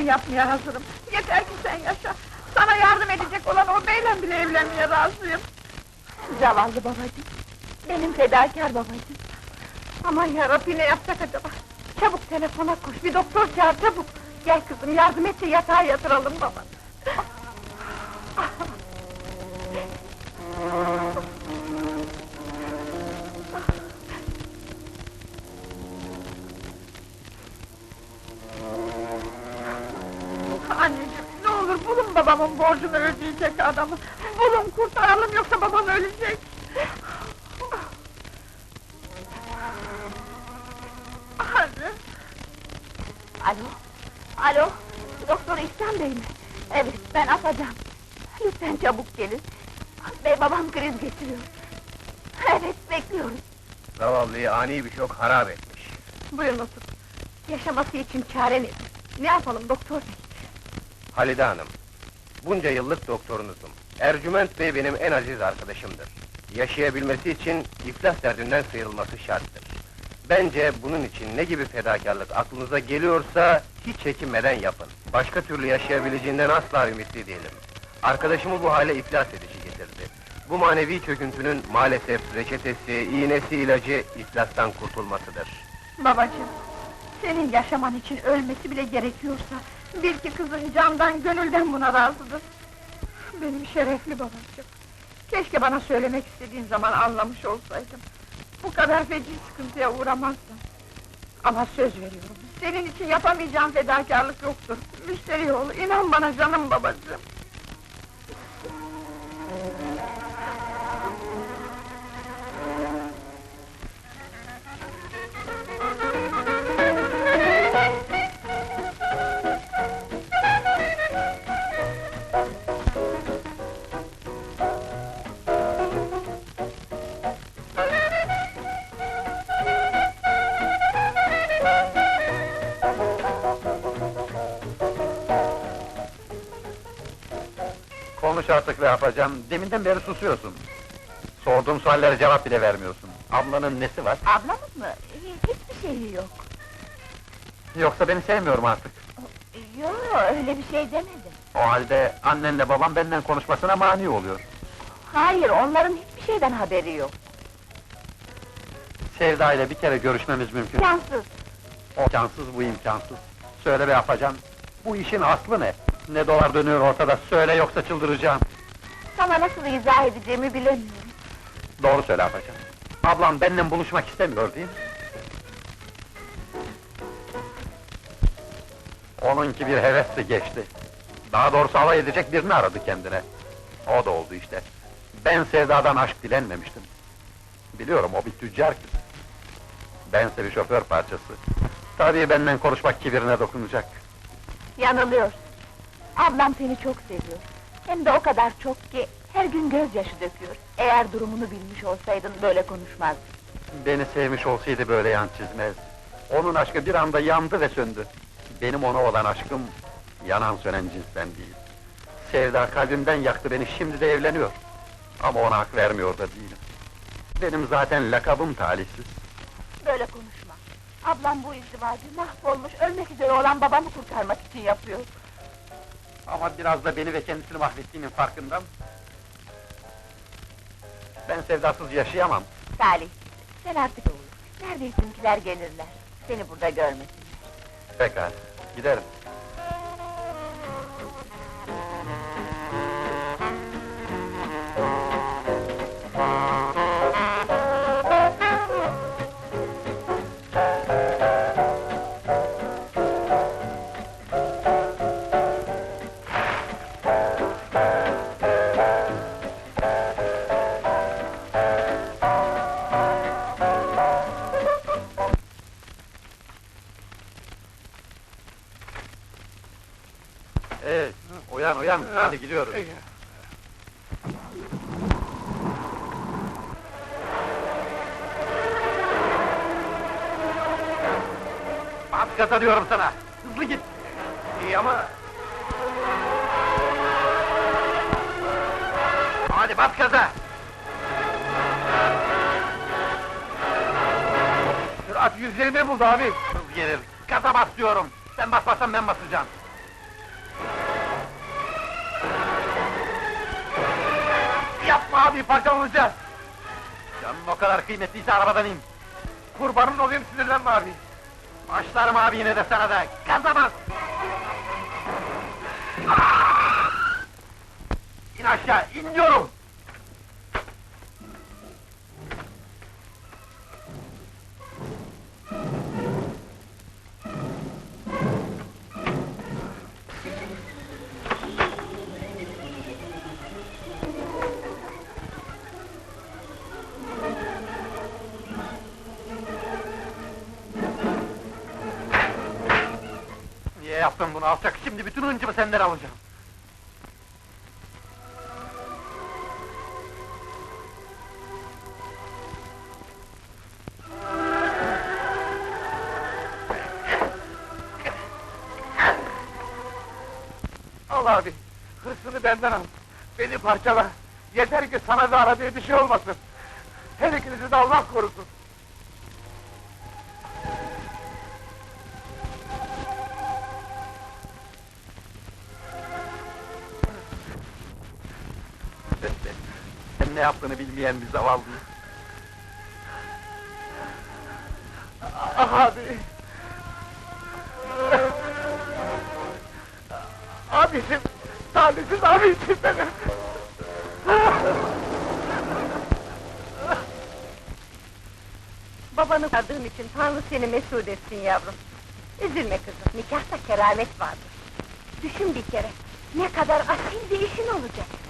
Ben yapmaya hazırım. Yeter ki sen yaşa. Sana yardım edecek olan o beyle bile evlenmeye razıyım. Zavallı babacığım. Benim fedakar babacığım. Aman yarabbi ne yapsak acaba? Çabuk telefona koş, bir doktor çağır çabuk. Gel kızım yardım et de yatağa yatıralım baba. Babamın borcunu ödeyecek adamı. Bulun kurtaralım yoksa babam ölecek. Anne. Alo, alo, doktor İhsan Bey mi? Evet, ben Afacan. Lütfen çabuk gelin. Bey babam kriz geçiriyor. Evet, bekliyoruz. Zavallıyı ani bir şok harap etmiş. Buyurun otur. Yaşaması için çare nedir? Ne yapalım doktor bey? Halide Hanım, bunca yıllık doktorunuzum. Ercüment Bey benim en aziz arkadaşımdır. Yaşayabilmesi için iflas derdinden sıyrılması şarttır. Bence bunun için ne gibi fedakarlık aklınıza geliyorsa hiç çekinmeden yapın. Başka türlü yaşayabileceğinden asla ümitli değilim. Arkadaşımı bu hale iflas edici getirdi. Bu manevi çöküntünün maalesef reçetesi, iğnesi, ilacı iflastan kurtulmasıdır. Babacığım, senin yaşaman için ölmesi bile gerekiyorsa... ...bil ki kızın candan, gönülden buna razıdır. Benim şerefli babacığım. Keşke bana söylemek istediğin zaman anlamış olsaydım. Bu kadar feci sıkıntıya uğramazdım. Ama söz veriyorum, senin için yapamayacağım fedakarlık yoktur. Müşteri ol, inan bana canım babacığım. Konuş artık ne yapacağım? Deminden beri susuyorsun. Sorduğum suallere cevap bile vermiyorsun. Ablanın nesi var? Ablamız mı? Hiçbir şeyi yok. Yoksa beni sevmiyorum artık. Yok, öyle bir şey demedim. O halde annenle babam benden konuşmasına mani oluyor. Hayır, onların hiçbir şeyden haberi yok. Sevda ile bir kere görüşmemiz mümkün. İmkansız. O imkansız bu imkansız. Söyle be yapacağım. Bu işin aslı ne? Ne dolar dönüyor ortada, söyle yoksa çıldıracağım. Sana nasıl izah edeceğimi bilemiyorum. Doğru söyle yapacağım. Ablam benimle buluşmak istemiyor değil mi? Onunki bir hevesli geçti. Daha doğrusu alay edecek birini aradı kendine. O da oldu işte. Ben Sevda'dan aşk dilenmemiştim. Biliyorum o bir tüccar kız. Bense bir şoför parçası. Tabii benden konuşmak kibirine dokunacak. Yanılıyorsun. Ablam seni çok seviyor. Hem de o kadar çok ki her gün gözyaşı döküyor. Eğer durumunu bilmiş olsaydın böyle konuşmazdın. Beni sevmiş olsaydı böyle yan çizmez. Onun aşkı bir anda yandı ve söndü. Benim ona olan aşkım yanan sönen cinsten değil. Sevda kalbimden yaktı beni, şimdi de evleniyor. Ama ona hak vermiyor da değilim. Benim zaten lakabım talihsiz. Böyle konuşma. Ablam bu izdivacı mahvolmuş, ölmek üzere olan babamı kurtarmak için yapıyor. Ama biraz da beni ve kendisini mahvettiğinin farkındam. Ben sevdasız yaşayamam. Salih, sen artık olur. Neredeysinkiler gelirler. Seni burada görmesinler. Pekala, giderim. Evet, uyan uyan, hadi gidiyoruz. Bas gaza diyorum sana, hızlı git! İyi ama Hadi bas gaza! sürat 120 buldu abi. Hız gelir, gaza bas diyorum! Sen basmasan ben basacağım! Yapma abi parçalanacağız. Canın o kadar kıymetliyse arabadan in. Kurbanın olayım sinirlenme abi. Başlarım abi yine de sana da. Gaza bas! İn aşağı, in diyorum! Yaptın bunu alçak? Şimdi bütün hıncımı senden alacağım. Al abi, hırsını benden al. Beni parçala. Yeter ki sana da aradığı bir şey olmasın. Her ikinizi de Allah korusun. Ne yaptığını bilmeyen bir zavallıyım. Ah abi! Abicim, talihsiz abicim benim! Babanı kardığım için Tanrı seni mesut etsin yavrum. Üzülme kızım, nikahta keramet vardır. Düşün bir kere, ne kadar asil bir işin olacak.